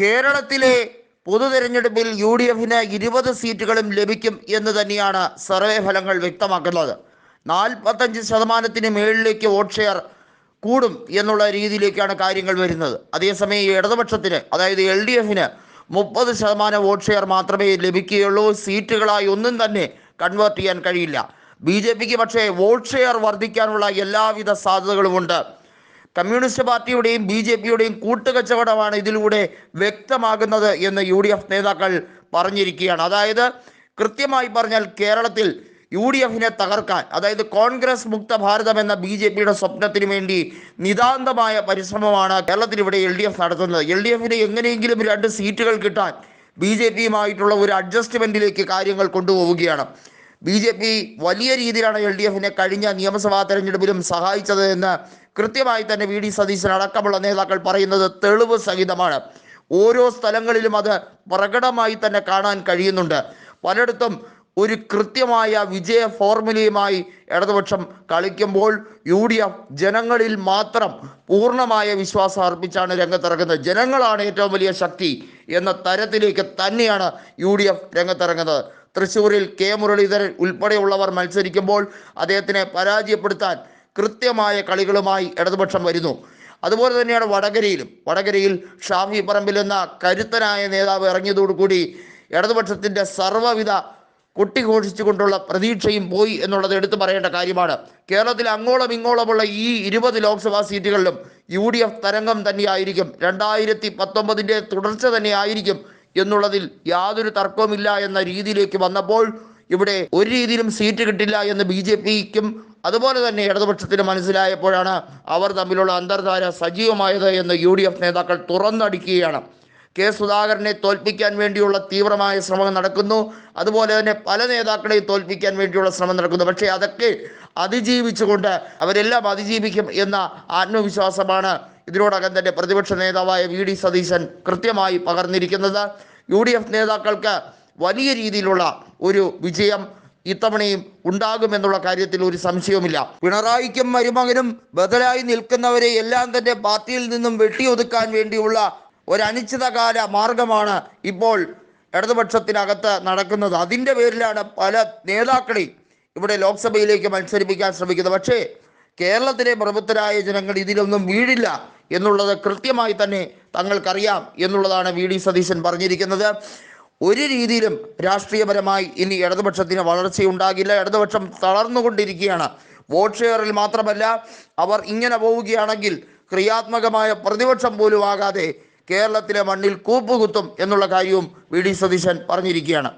കേരളത്തിലെ പൊതു തെരഞ്ഞെടുപ്പിൽ യു ഡി എഫിന് ഇരുപത് സീറ്റുകളും ലഭിക്കും എന്ന് തന്നെയാണ് സർവേ ഫലങ്ങൾ വ്യക്തമാക്കുന്നത്. നാൽപ്പത്തഞ്ച് ശതമാനത്തിന് മേളിലേക്ക് വോട്ട് ഷെയർ കൂടും എന്നുള്ള രീതിയിലേക്കാണ് കാര്യങ്ങൾ വരുന്നത്. അതേസമയം ഇടതുപക്ഷത്തിന് അതായത് എൽ ഡി എഫിന് മുപ്പത് ശതമാനം വോട്ട് ഷെയർ മാത്രമേ ലഭിക്കുകയുള്ളൂ. സീറ്റുകളായി ഒന്നും തന്നെ കൺവേർട്ട് ചെയ്യാൻ കഴിയില്ല. ബി ജെ പിക്ക് പക്ഷേ വോട്ട് ഷെയർ വർദ്ധിക്കാനുള്ള എല്ലാവിധ സാധ്യതകളുമുണ്ട്. കമ്മ്യൂണിസ്റ്റ് പാർട്ടിയുടെയും ബി ജെ പിയുടെയും കൂട്ടുകച്ചവടമാണ് ഇതിലൂടെ വ്യക്തമാകുന്നത് എന്ന് യു ഡി എഫ് നേതാക്കൾ പറഞ്ഞിരിക്കുകയാണ്. അതായത് കൃത്യമായി പറഞ്ഞാൽ കേരളത്തിൽ യു ഡി എഫിനെ തകർക്കാൻ അതായത് കോൺഗ്രസ് മുക്ത ഭാരതം എന്ന ബി ജെ പിയുടെ സ്വപ്നത്തിന് വേണ്ടി നിതാന്തമായ പരിശ്രമമാണ് കേരളത്തിൽ ഇവിടെ എൽ ഡി എഫ് നടത്തുന്നത്. എൽ ഡി എഫിന് എങ്ങനെയെങ്കിലും രണ്ട് സീറ്റുകൾ കിട്ടാൻ ബി ജെ പിയുമായിട്ടുള്ള ഒരു അഡ്ജസ്റ്റ്മെന്റിലേക്ക് കാര്യങ്ങൾ കൊണ്ടുപോവുകയാണ്. ബി ജെ പി വലിയ രീതിയിലാണ് എൽ ഡി എഫിനെ കഴിഞ്ഞ നിയമസഭാ തെരഞ്ഞെടുപ്പിലും സഹായിച്ചത് എന്ന് കൃത്യമായി തന്നെ വി ഡി സതീശൻ അടക്കമുള്ള നേതാക്കൾ പറയുന്നത് തെളിവ് സഹിതമാണ്. ഓരോ സ്ഥലങ്ങളിലും അത് പ്രകടമായി തന്നെ കാണാൻ കഴിയുന്നുണ്ട്. പലയിടത്തും ഒരു കൃത്യമായ വിജയ ഫോർമുലയുമായി ഇടതുപക്ഷം കളിക്കുമ്പോൾ യു ഡി എഫ് ജനങ്ങളിൽ മാത്രം പൂർണമായ വിശ്വാസം അർപ്പിച്ചാണ് രംഗത്തിറങ്ങുന്നത്. ജനങ്ങളാണ് ഏറ്റവും വലിയ ശക്തി എന്ന തരത്തിലേക്ക് തന്നെയാണ് യു ഡി എഫ് രംഗത്തിറങ്ങുന്നത്. തൃശ്ശൂരിൽ കെ മുരളീധരൻ ഉൾപ്പെടെയുള്ളവർ മത്സരിക്കുമ്പോൾ അദ്ദേഹത്തിനെ പരാജയപ്പെടുത്താൻ കൃത്യമായ കളികളുമായി ഇടതുപക്ഷം വരുന്നു. അതുപോലെ തന്നെയാണ് വടകരയിലും. വടകരയിൽ ഷാഫി പറമ്പിൽ എന്ന കരുത്തനായ നേതാവ് ഇറങ്ങിയതോടുകൂടി ഇടതുപക്ഷത്തിന്റെ സർവവിധ കൊട്ടിഘോഷിച്ചുകൊണ്ടുള്ള പ്രതീക്ഷയും പോയി എന്നുള്ളത് എടുത്തു പറയേണ്ട കാര്യമാണ്. കേരളത്തിൽ അങ്ങോളം ഇങ്ങോളമുള്ള ഈ ഇരുപത് ലോക്സഭാ സീറ്റുകളിലും യു ഡി എഫ് തരംഗം തന്നെയായിരിക്കും. രണ്ടായിരത്തി പത്തൊമ്പതിന്റെ തുടർച്ച തന്നെയായിരിക്കും എന്നുള്ളതിൽ യാതൊരു തർക്കവുമില്ല എന്ന രീതിയിലേക്ക് വന്നപ്പോൾ ഇവിടെ ഒരു രീതിയിലും സീറ്റ് കിട്ടില്ല എന്ന് ബി ജെ പിക്കും അതുപോലെ തന്നെ ഇടതുപക്ഷത്തിന് മനസ്സിലായപ്പോഴാണ് അവർ തമ്മിലുള്ള അന്തർധാര സജീവമായത് എന്ന് യു ഡി എഫ് നേതാക്കൾ തുറന്നടിക്കുകയാണ്. കെ സുധാകരനെ തോൽപ്പിക്കാൻ വേണ്ടിയുള്ള തീവ്രമായ ശ്രമം നടക്കുന്നു. അതുപോലെ തന്നെ പല നേതാക്കളെയും തോൽപ്പിക്കാൻ വേണ്ടിയുള്ള ശ്രമം നടക്കുന്നു. പക്ഷേ അതൊക്കെ അതിജീവിച്ചുകൊണ്ട് അവരെല്ലാം അതിജീവിക്കും എന്ന ആത്മവിശ്വാസമാണ് ഇതിനോടകം തന്നെ പ്രതിപക്ഷ നേതാവായ വി ഡി സതീശൻ കൃത്യമായി പകർന്നിരിക്കുന്നത്. യു ഡി എഫ് നേതാക്കൾക്ക് വലിയ രീതിയിലുള്ള ഒരു വിജയം ഇത്തവണയും ഉണ്ടാകുമെന്നുള്ള കാര്യത്തിൽ ഒരു സംശയവുമില്ല. പിണറായിക്കും മരുമകനും ബദലായി നിൽക്കുന്നവരെ എല്ലാം തന്നെ പാർട്ടിയിൽ നിന്നും വെട്ടിയൊതുക്കാൻ വേണ്ടിയുള്ള ഒരു മാർഗമാണ് ഇപ്പോൾ ഇടതുപക്ഷത്തിനകത്ത് നടക്കുന്നത്. അതിന്റെ പേരിലാണ് പല നേതാക്കളെയും ഇവിടെ ലോക്സഭയിലേക്ക് മത്സരിപ്പിക്കാൻ ശ്രമിക്കുന്നത്. പക്ഷേ കേരളത്തിലെ പ്രബുദ്ധരായ ജനങ്ങൾ ഇതിലൊന്നും വീഴില്ല എന്നുള്ളത് കൃത്യമായി തന്നെ തങ്ങൾക്കറിയാം എന്നുള്ളതാണ് വി ഡി സതീശൻ പറഞ്ഞിരിക്കുന്നത്. ഒരു രീതിയിലും രാഷ്ട്രീയപരമായി ഇനി ഇടതുപക്ഷത്തിന് വളർച്ചയുണ്ടാകില്ല. ഇടതുപക്ഷം തളർന്നുകൊണ്ടിരിക്കുകയാണ്. വോട്ട് ഷെയറിൽ മാത്രമല്ല അവർ ഇങ്ങനെ പോവുകയാണെങ്കിൽ ക്രിയാത്മകമായ പ്രതിപക്ഷം പോലും ആകാതെ കേരളത്തിലെ മണ്ണിൽ കൂപ്പുകുത്തും എന്നുള്ള കാര്യവും വി ഡി സതീശൻ പറഞ്ഞിരിക്കുകയാണ്.